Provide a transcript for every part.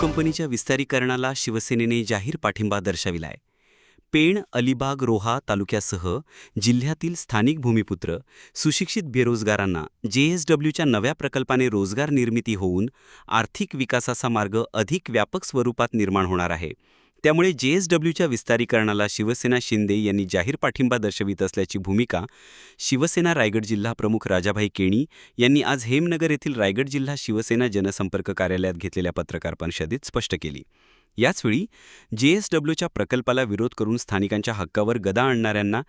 कंपनीच्या विस्तारीकरणाला शिवसेनेने जाहीर पाठिंबा दर्शविलाय. पेण अलिबाग रोहा तालुक्यासह जिल्ह्यातील स्थानिक भूमिपुत्र सुशिक्षित बेरोजगारांना जेएसडब्ल्यूच्या नव्या प्रकल्पाने रोजगार निर्मिती होऊन आर्थिक विकासाचा मार्ग अधिक व्यापक स्वरूपात निर्माण होणार आहे. त्यामुळे जेएसडब्ल्यूच्या विस्तारीकरणाला शिवसेना शिंदे यांनी जाहीर पाठिंबा दर्शवित असल्याची भूमिका शिवसेना रायगड जिल्हा प्रमुख राजाभाई केणी यांनी आज हेमनगर येथील रायगड जिल्हा शिवसेना जनसंपर्क कार्यालयात घेतलेल्या पत्रकार परिषदेत स्पष्ट केली. याचवेळी जेएसडब्ल्यूच्या प्रकल्पाला विरोध करून स्थानिकांच्या हक्कावर गदा आणणाऱ्यांना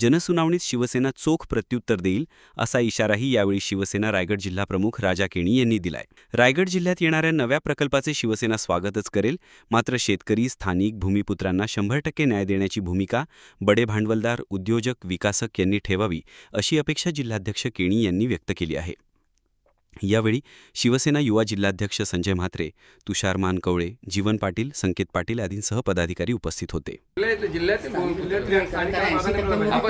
जनसुनावणीत शिवसेना चोख प्रत्युत्तर देईल असा इशाराही यावेळी शिवसेना रायगड जिल्हा प्रमुख राजा केणी यांनी दिलाय. रायगड जिल्ह्यात येणाऱ्या नव्या प्रकल्पाचे शिवसेना स्वागतच करेल. मात्र शेतकरी स्थानिक भूमिपुत्रांना शंभर टक्के न्याय देण्याची भूमिका बडे भांडवलदार उद्योजक विकासक यांनी ठेवावी अशी अपेक्षा जिल्हाध्यक्ष केणी यांनी व्यक्त केली आहे. यावेळी शिवसेना युवा जिल्हाध्यक्ष संजय म्हात्रे तुषार मानकवळे जीवन पाटील संकेत पाटील आदींसह पदाधिकारी उपस्थित होते.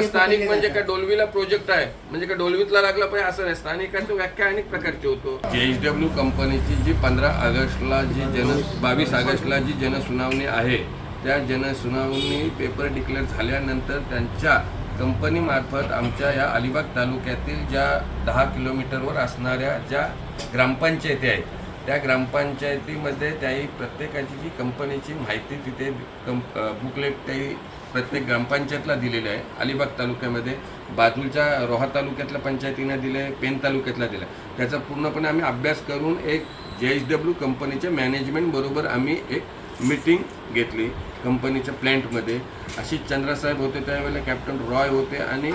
स्थानिक म्हणजे काय डोलवीला प्रोजेक्ट आहे. म्हणजे काय डोलवीतला लागला पाहिजे असं नाही. स्थानिकाची व्याख्या अनेक प्रकारची होतो. जेएचडब्ल्यू कंपनीची जी पंधरा ऑगस्टला जी जन बावीस ऑगस्टला जी जनसुनावणी आहे त्या जनसुनावणी पेपर डिक्लेअर झाल्यानंतर त्यांच्या कंपनीमार्फत आमच्या या अलिबाग तालुक्यातील ज्या दहा किलोमीटरवर असणाऱ्या ज्या ग्रामपंचायती आहेत त्या ग्रामपंचायतीमध्ये त्याही प्रत्येकाची जी कंपनीची माहिती तिथे कंप बुकलेट त्याही प्रत्येक ग्रामपंचायतला दिलेलं आहे. अलिबाग तालुक्यामध्ये बाजूच्या रोहा तालुक्यातल्या पंचायतीनं दिलं आहे पेन तालुक्यातला दिलं. आहे त्याचा पूर्णपणे आम्ही अभ्यास करून एक जे एच डब्ल्यू कंपनीच्या मॅनेजमेंटबरोबर आम्ही एक मीटिंग घेतली कंपनीच्या प्लॅन्टमध्ये अशी चंद्रासाहेब होते त्यावेळेला कॅप्टन रॉय होते आणि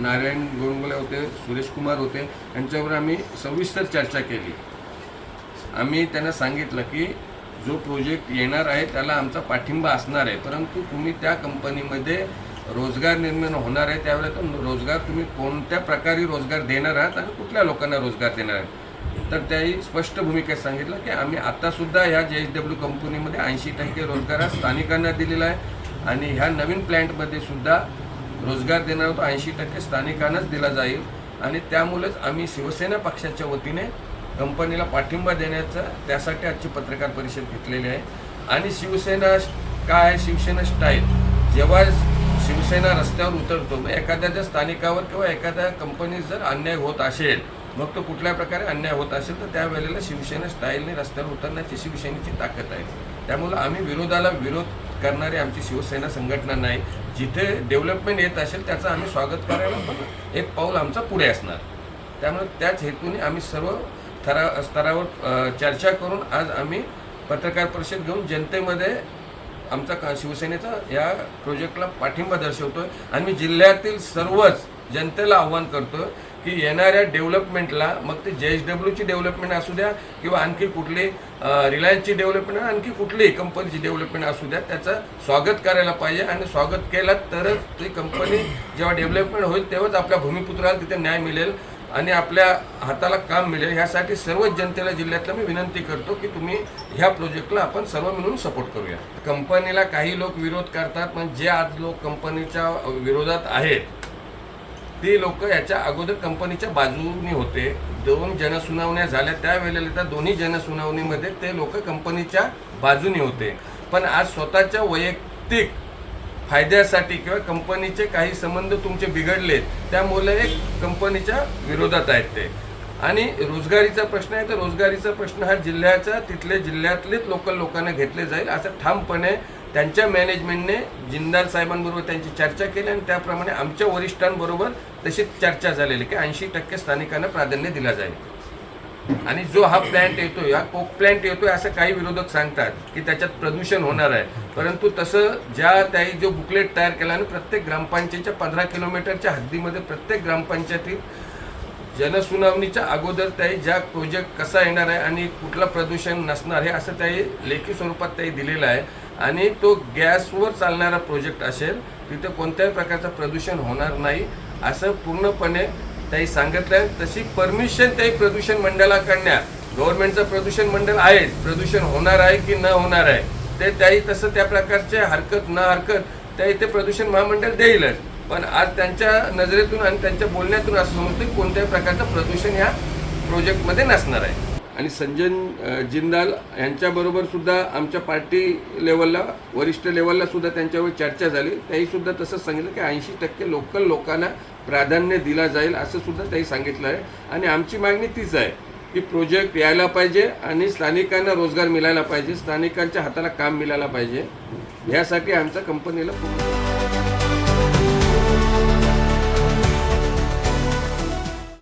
नारायण गोंडगोले होते सुरेश कुमार होते. यांच्यावर आम्ही सविस्तर चर्चा केली. आम्ही त्यांना सांगितलं की जो प्रोजेक्ट येणार आहे त्याला आमचा पाठिंबा असणार आहे. परंतु तुम्ही त्या कंपनीमध्ये रोजगार निर्माण होणार आहे त्यावेळेला तो रोजगार तुम्ही कोणत्या प्रकारे रोजगार देणार आहात आणि कुठल्या लोकांना रोजगार देणार आहात? तर त्याही स्पष्ट भूमिकेत सांगितलं की आम्ही आत्तासुद्धा ह्या जे एच डब्ल्यू कंपनीमध्ये ऐंशी टक्के रोजगार हा स्थानिकांना दिलेला आहे. आणि ह्या नवीन प्लॅन्टमध्ये सुद्धा रोजगार देणार तो ऐंशी टक्के स्थानिकांनाच दिला जाईल. आणि त्यामुळेच आम्ही शिवसेना पक्षाच्या वतीने कंपनीला पाठिंबा देण्याचा त्यासाठी आजची पत्रकार परिषद घेतलेली आहे. आणि शिवसेना काय आहे शिवसेना स्टाईल जेव्हा शिवसेना रस्त्यावर उतरतो. मग एखाद्याच्या स्थानिकावर किंवा एखाद्या कंपनीत जर अन्याय होत असेल मग तो कुठल्या प्रकारे अन्याय होत असेल तर त्यावेळेला शिवसेना स्टाईलने रस्त्यावर उतरण्याची शिवसेनेची ताकद आहे. त्यामुळं आम्ही विरोधाला विरोध करणारी आमची शिवसेना संघटना नाही. जिथे डेव्हलपमेंट येत असेल त्याचं आम्ही स्वागत करायला पण एक पाऊल आमचा पुढे असणार. त्यामुळे त्याच हेतूने आम्ही सर्व थरा स्तरावर चर्चा करून आज आम्ही पत्रकार परिषद घेऊन जनतेमध्ये आमचा का शिवसेनेचा या प्रोजेक्टला पाठिंबा दर्शवतो आहे आणि मी जिल्ह्यातील सर्वच जनतेला आव्हान करतो की येणाऱ्या डेव्हलपमेंटला मग ते जे एच डब्ल्यूची डेव्हलपमेंट असू द्या किंवा आणखी कुठली रिलायन्सची डेव्हलपमेंट आणखी कुठलीही कंपनीची डेव्हलपमेंट असू द्या त्याचं स्वागत करायला पाहिजे. आणि स्वागत केलं तरच ती कंपनी जेव्हा डेव्हलपमेंट होईल तेव्हाच आपल्या भूमिपुत्राला तिथे न्याय मिळेल. आणि आपल्या हाताला काम मिळेल. ह्यासाठी सर्वच जनतेला जिल्ह्यातला मी विनंती करतो की तुम्ही ह्या प्रोजेक्टला आपण सर्व मिळून सपोर्ट करूया. कंपनीला काही लोक विरोध करतात पण जे आज लोक कंपनीच्या विरोधात आहेत ती लोक याच्या अगोदर कंपनीच्या बाजूने होते. दोन जनसुनावण्या झाल्या त्यावेळेला त्या दोन्ही जनसुनावणीमध्ये ते लोक कंपनीच्या बाजूने होते. पण आज स्वतःच्या वैयक्तिक फायद्यासाठी किंवा कंपनीचे काही संबंध तुमचे बिघडले त्यामुळे एक कंपनीच्या विरोधात आहेत ते. आणि रोजगारीचा प्रश्न आहे तर रोजगारीचा प्रश्न हा जिल्ह्याचा तिथले जिल्ह्यातलेच लोकल लोकांना घेतले जाईल असं ठामपणे त्यांच्या मॅनेजमेंटने जिंदाल साहेबांबरोबर त्यांची चर्चा केली आणि त्याप्रमाणे आमच्या वरिष्ठांबरोबर तशी चर्चा झालेली की ऐंशी टक्के स्थानिकांना प्राधान्य दिला जाईल. आणि जो हा प्लॅन्ट येतोय हा कोक प्लॅन्ट येतोय असं काही विरोधक सांगतात की त्याच्यात प्रदूषण होणार आहे. परंतु तसं ज्या त्याही जो बुकलेट तयार केला आणि प्रत्येक ग्रामपंचायतीच्या पंधरा किलोमीटरच्या हद्दीमध्ये प्रत्येक ग्रामपंचायतीत जनसुनावणीच्या अगोदर त्याही ज्या प्रोजेक्ट कसा येणार आहे आणि कुठलं प्रदूषण नसणार हे असं त्याही लेखी स्वरूपात त्याही दिलेलं आहे. आणि तो गॅसवर चालणारा प्रोजेक्ट असेल तिथं कोणत्याही प्रकारचं प्रदूषण होणार नाही असं पूर्णपणे त्याही सांगितलं तशी परमिशन त्याही प्रदूषण मंडळाकडण्या गव्हर्नमेंटचं प्रदूषण मंडळ आहे प्रदूषण होणार आहे की न होणार आहे? ते त्याही तसं त्या प्रकारचे हरकत न हरकत त्याही ते प्रदूषण महामंडळ देईलच. पण आज त्यांच्या नजरेतून आणि त्यांच्या बोलण्यातून असं समजतं कोणत्याही प्रकारचं प्रदूषण ह्या प्रोजेक्टमध्ये नसणार आहे. आणि संजय जिंदाल यांच्याबरोबर सुद्धा आमच्या पार्टी लेवलला वरिष्ठ लेवलला सुद्धा त्यांच्यावर चर्चा झाली. त्याही सुद्धा तसं सांगितलं की ऐंशी टक्के लोकल लोकांना प्राधान्य दिला जाईल असं सुद्धा त्यांनी सांगितलं आहे. आणि आमची मागणी तीच आहे की प्रोजेक्ट यायला पाहिजे आणि स्थानिकांना रोजगार मिळायला पाहिजे स्थानिकांच्या हाताला काम मिळायला पाहिजे. यासाठी आमच्या कंपनीला खूप